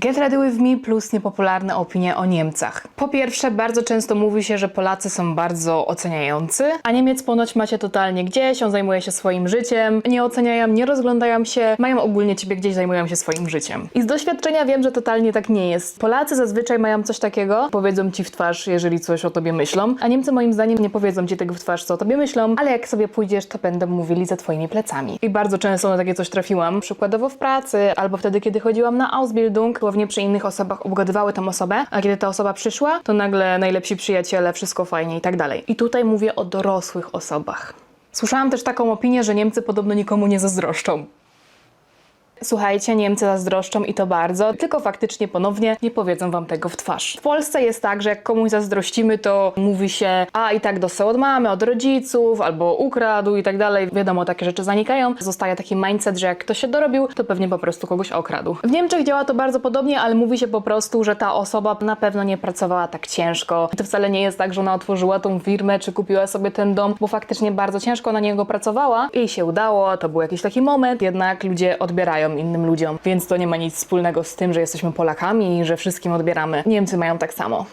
Get Ready With Me plus niepopularne opinie o Niemcach. Po pierwsze, bardzo często mówi się, że Polacy są bardzo oceniający, a Niemiec ponoć macie totalnie gdzieś, on zajmuje się swoim życiem, nie oceniają, nie rozglądają się, mają ogólnie ciebie gdzieś, zajmują się swoim życiem. I z doświadczenia wiem, że totalnie tak nie jest. Polacy zazwyczaj mają coś takiego, powiedzą ci w twarz, jeżeli coś o tobie myślą, a Niemcy moim zdaniem nie powiedzą ci tego w twarz, co o tobie myślą, ale jak sobie pójdziesz, to będą mówili za twoimi plecami. I bardzo często na takie coś trafiłam, przykładowo w pracy, albo wtedy, kiedy chodziłam na Ausbildung, głównie przy innych osobach obgadywały tą osobę, a kiedy ta osoba przyszła, to nagle najlepsi przyjaciele, wszystko fajnie i tak dalej. I tutaj mówię o dorosłych osobach. Słyszałam też taką opinię, że Niemcy podobno nikomu nie zazdroszczą. Słuchajcie, Niemcy zazdroszczą i to bardzo, tylko faktycznie ponownie nie powiedzą wam tego w twarz. W Polsce jest tak, że jak komuś zazdrościmy, to mówi się, a i tak dostał od mamy, od rodziców, albo ukradł i tak dalej. Wiadomo, takie rzeczy zanikają. Zostaje taki mindset, że jak ktoś się dorobił, to pewnie po prostu kogoś okradł. W Niemczech działa to bardzo podobnie, ale mówi się po prostu, że ta osoba na pewno nie pracowała tak ciężko. I to wcale nie jest tak, że ona otworzyła tą firmę, czy kupiła sobie ten dom, bo faktycznie bardzo ciężko na niego pracowała. Jej się udało, to był jakiś taki moment, jednak ludzie odbierają innym ludziom, więc to nie ma nic wspólnego z tym, że jesteśmy Polakami i że wszystkim odbieramy. Niemcy mają tak samo.